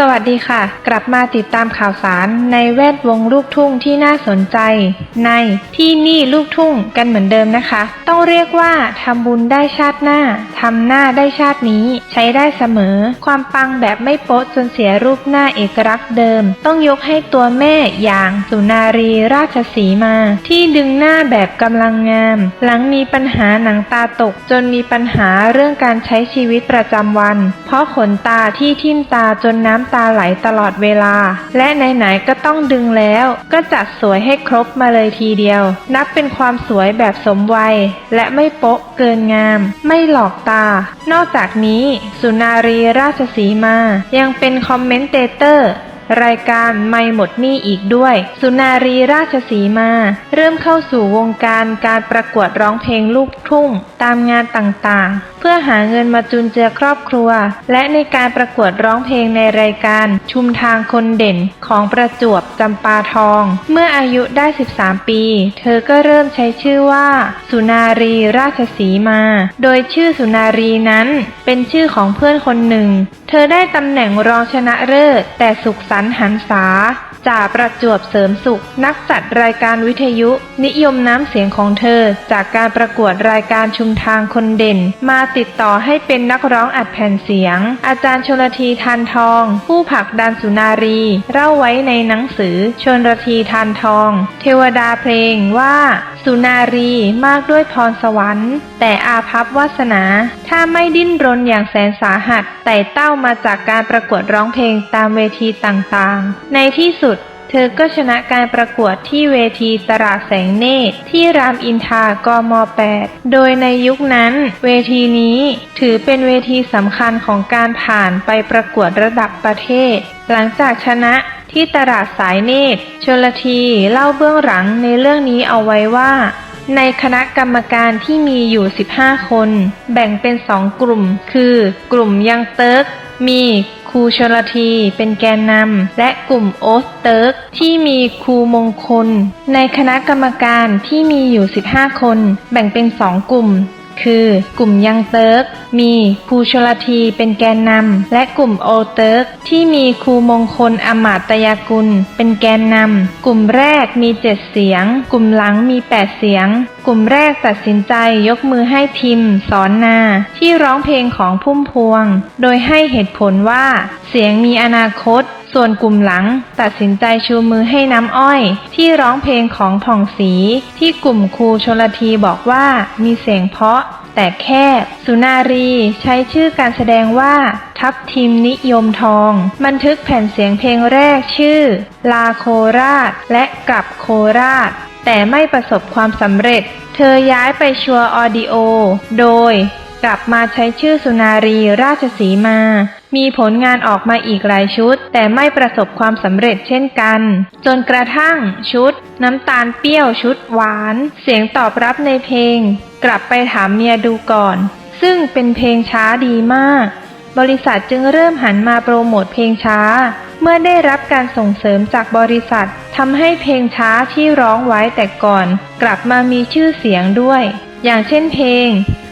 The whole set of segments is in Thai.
สวัสดีค่ะ กลับมาติดตามข่าวสารในแวดวงลูกทุ่งที่น่าสนใจ ในที่นี่ลูกทุ่งกันเหมือนเดิมนะคะ ต้องเรียกว่าทำบุญได้ชาติหน้าทำหน้าได้ชาตินี้ ใช้ได้เสมอ ความปังแบบไม่โป๊ะจนเสียรูปหน้าเอกลักษณ์เดิม ต้องยกให้ตัวแม่อย่างสุนารีราชสีมา ที่ดึงหน้าแบบกำลังงาม หลังมีปัญหาหนังตาตก จนมีปัญหาเรื่องการใช้ชีวิตประจำวัน เพราะขนตาที่ทิ่มตาจนน้ำตาไหลตลอดเวลา และไหนๆก็ต้องดึงแล้ว ก็จัดสวยให้ครบมาเลยทีเดียว นับเป็นความสวยแบบสมวัย และไม่โป๊ะเกินงาม ไม่หลอกตา นอกจากนี้ สุนารีราชสีมา ยังเป็นคอมเมนเตเตอร์ รายการไม่หมดหนี้อีกด้วย สุนารีราชสีมา เริ่มเข้าสู่วงการการประกวดร้องเพลงลูกทุ่ง ตามงานต่างๆ เพื่อหาเงินมาจุนเจือครอบครัว และในการประกวดร้องเพลงในรายการชุมทางคนเด่นของประจวบจำปาทอง เมื่ออายุได้ 13 ปี เธอก็เริ่มใช้ชื่อว่า สุนารีราชสีมา โดยชื่อสุนารีนั้นเป็นชื่อของเพื่อนคนหนึ่งเธอได้ตำแหน่งรองชนะเลิศ แต่สุขสันต์หันษา จ่าประจวบเสริมสุข นักจัดรายการวิทยุ นิยมน้ำเสียงของเธอ จากการประกวดรายการชุมทางคนเด่น มาติดต่อให้เป็นนักร้องอัดแผ่นเสียง อาจารย์ชนลทีทานทอง ผู้ผักดันสุนารี เล่าไว้ในหนังสือชนลทีทานทอง เทวดาเพลงว่า สุนารีมากด้วยพรสวรรค์ แต่อาภัพวาสนา ถ้าไม่ดิ้นรนอย่างแสนสาหัสไต่เต้ามาจากการประกวดร้องเพลงตามเวทีต่างๆ ในที่สุด เธอก็ชนะการประกวดที่เวทีตลาดแสงเนตรที่รามอินทากม 8 โดยในยุคนั้น เวทีนี้ถือเป็นเวทีสำคัญของการผ่านไปประกวดระดับประเทศ หลังจากชนะที่ตลาดสายเนตรชลทีเล่าเบื้องหลังในเรื่องนี้เอาไว้ว่า ในคณะกรรมการที่มีอยู่ 15 คน แบ่งเป็นสองกลุ่ม คือ กลุ่มยังเติร์กมี รูชลทีเป็นแกนนำและกลุ่มโอสเติร์กที่มีครูมงคล ในคณะกรรมการที่มีอยู่ 15 คน แบ่งเป็นสองกลุ่ม คือกลุ่มยังเติร์กมีครูชลทีเป็นแกนนำ และกลุ่มโอเติร์กที่มีครูมงคลอมาตยากุล เป็นแกนนำ กลุ่มแรกมี7เสียง กลุ่มหลังมี8เสียง กลุ่มแรกตัดสินใจยกมือให้ทิม สอนนา ที่ร้องเพลงของพุ่มพวง โดยให้เหตุผลว่า เสียงมีอนาคต ส่วนกลุ่มหลังตัดสินใจชูมือให้น้ำอ้อย ที่ร้องเพลงของผ่องศรีที่กลุ่มครูชนลทีบอกว่ามีเสียงเพาะแต่แค่สุนารีใช้ชื่อการแสดงว่า ทับทิมนิยมทอง บันทึกแผ่นเสียงเพลงแรกชื่อ ลาโคราช และกลับโคราช แต่ไม่ประสบความสำเร็จ เธอย้ายไปชัวออดิโอ โดย กลับมาใช้ชื่อสุนารีราชสีมา มีผลงานออกมาอีกหลายชุด แต่ไม่ประสบความสำเร็จเช่นกัน จนกระทั่งชุด น้ำตาลเปรี้ยวชุดหวาน เสียงตอบรับในเพลง กลับไปถามเมียดูก่อน ซึ่งเป็นเพลงช้าดีมาก บริษัทจึงเริ่มหันมาโปรโมทเพลงช้า เมื่อได้รับการส่งเสริมจากบริษัททำให้เพลงช้าที่ร้องไว้แต่ก่อน กลับมามีชื่อเสียงด้วย อย่างเช่นเพลง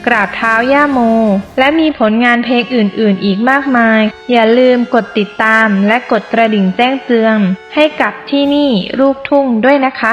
กราบเท้าย่าโม และมีผลงานเพลงอื่นๆ อีกมากมาย อย่าลืมกดติดตามและกดกระดิ่งแจ้งเตือนให้กับที่นี่ลูกทุ่งด้วยนะคะ